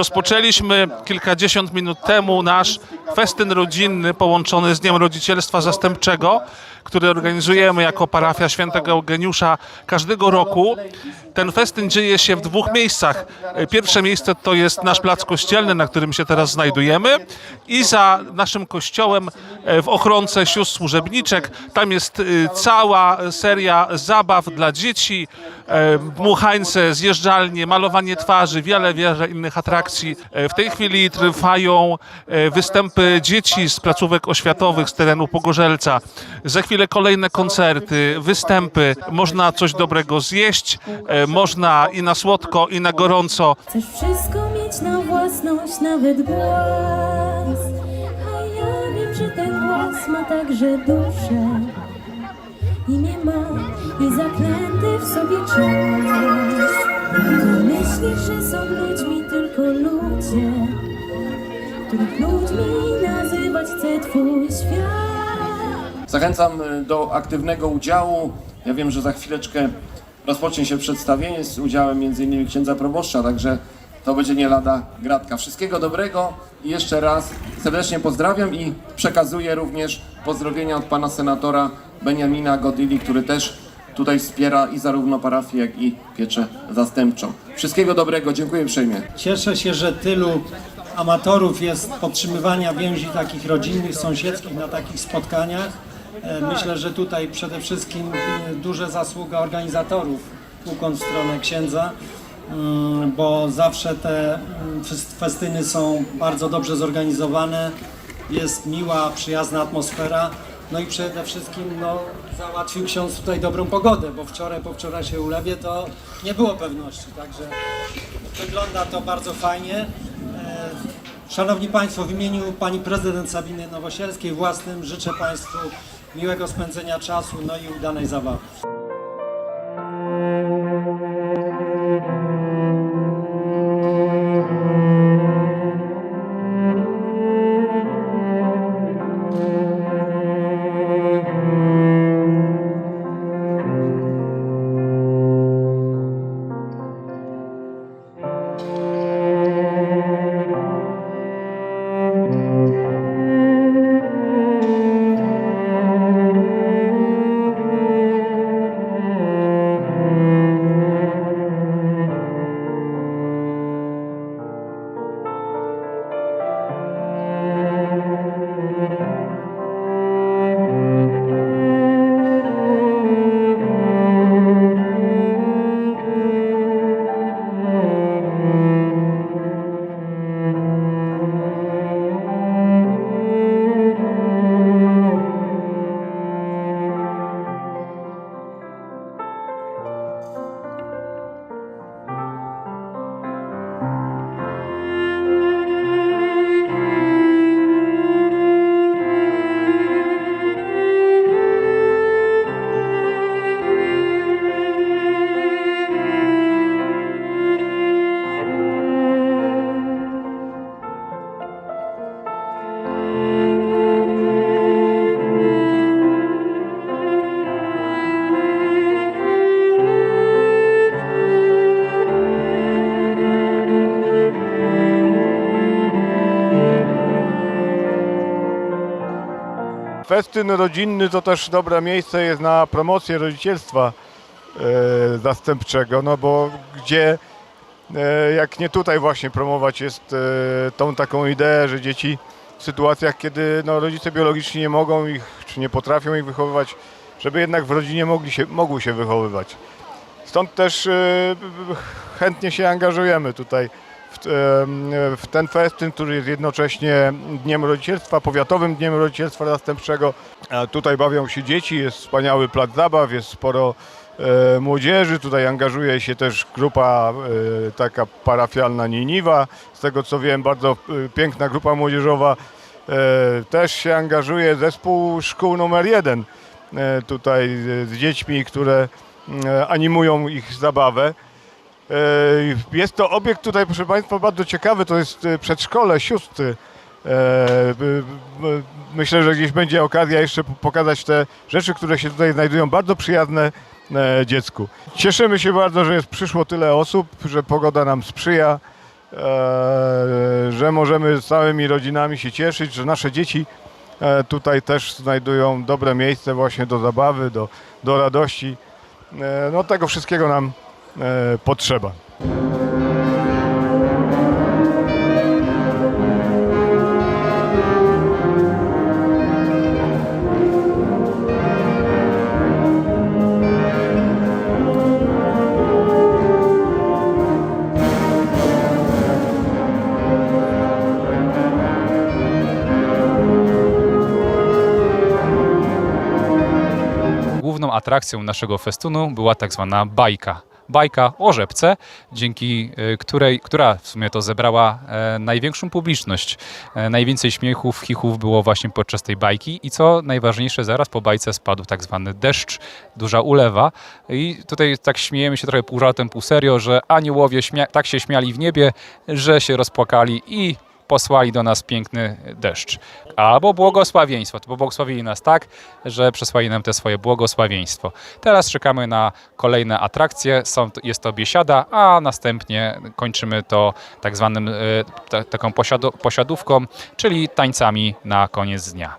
Rozpoczęliśmy kilkadziesiąt minut temu nasz festyn rodzinny połączony z Dniem Rodzicielstwa Zastępczego, który organizujemy jako parafia Świętego Eugeniusza każdego roku. Ten festyn dzieje się w dwóch miejscach. Pierwsze miejsce to jest nasz plac kościelny, na którym się teraz znajdujemy i za naszym kościołem e, w ochronce sióstr służebniczek. Tam jest y, cała seria zabaw dla dzieci, e, dmuchańce, zjeżdżalnie, malowanie twarzy, wiele, wiele innych atrakcji. E, W tej chwili trwają e, występy dzieci z placówek oświatowych z terenu Pogorzelca. Za chwilę kolejne koncerty, występy. Można coś dobrego zjeść, e, można i na słodko, i na gorąco. Chcesz wszystko mieć na własność, nawet głos. A ja wiem, że ten głos ma także duszę. I nie ma, i zaklęty w sobie czas. Myślisz, że są ludźmi tylko ludzie, których ludźmi nazywać chce twój świat. Zachęcam y, do aktywnego udziału. Ja wiem, że za chwileczkę rozpocznie się przedstawienie z udziałem m.in. księdza proboszcza, także to będzie nie lada gratka. Wszystkiego dobrego i jeszcze raz serdecznie pozdrawiam i przekazuję również pozdrowienia od pana senatora Beniamina Godili, który też tutaj wspiera i zarówno parafię, jak i pieczę zastępczą. Wszystkiego dobrego, dziękuję uprzejmie. Cieszę się, że tylu amatorów jest podtrzymywania więzi takich rodzinnych, sąsiedzkich na takich spotkaniach. E, Myślę, że tutaj przede wszystkim e, duże zasługa organizatorów, ukłon w stronę księdza, mm, bo zawsze te mm, fes- festyny są bardzo dobrze zorganizowane, jest miła, przyjazna atmosfera. No i przede wszystkim no, załatwił ksiądz tutaj dobrą pogodę, bo wczoraj po wczorajszej ulewie to nie było pewności, także Wygląda to bardzo fajnie. E, Szanowni Państwo, w imieniu Pani Prezydent Sabiny Nowosielskiej własnym życzę Państwu miłego spędzenia czasu, no i udanej zabawy. Festyn rodzinny to też dobre miejsce jest na promocję rodzicielstwa e, zastępczego, no bo gdzie e, jak nie tutaj właśnie promować jest e, tą taką ideę, że dzieci w sytuacjach, kiedy no, rodzice biologiczni nie mogą ich, czy nie potrafią ich wychowywać, żeby jednak w rodzinie mogli się, mogły się wychowywać. Stąd też chętnie się angażujemy tutaj w, ten festyn, który jest jednocześnie Dniem Rodzicielstwa, Powiatowym Dniem Rodzicielstwa Zastępczego. Tutaj bawią się dzieci, jest wspaniały plac zabaw, jest sporo e, młodzieży, tutaj angażuje się też grupa e, taka parafialna Niniwa, z tego co wiem bardzo e, piękna grupa młodzieżowa. Też się angażuje zespół szkół numer jeden tutaj z dziećmi, które animują ich zabawę. E, Jest to obiekt tutaj, proszę Państwa, bardzo ciekawy. To jest e, przedszkole sióstr. E, Myślę, że gdzieś będzie okazja jeszcze pokazać te rzeczy, które się tutaj znajdują, bardzo przyjazne dziecku. Cieszymy się bardzo, że jest przyszło tyle osób, że pogoda nam sprzyja że możemy z całymi rodzinami się cieszyć, że nasze dzieci tutaj też znajdują dobre miejsce właśnie do zabawy, do, do radości. No tego wszystkiego nam potrzeba. Główną atrakcją naszego festunu była tak zwana bajka. Bajka o rzepce, dzięki y, której, która w sumie to zebrała e, największą publiczność. E, najwięcej śmiechów, chichów było właśnie podczas tej bajki i co najważniejsze, zaraz po bajce spadł tak zwany deszcz, duża ulewa i tutaj tak śmiejemy się trochę pół żartem, pół serio, że aniołowie tak się śmiali w niebie, że się rozpłakali i posłali do nas piękny deszcz. Albo błogosławieństwo. To pobłogosławili nas tak, że przesłali nam te swoje błogosławieństwo. Teraz czekamy na kolejne atrakcje. Są, jest to biesiada, a następnie kończymy to tak zwanym e, ta, taką posiadu, posiadówką, czyli tańcami na koniec dnia.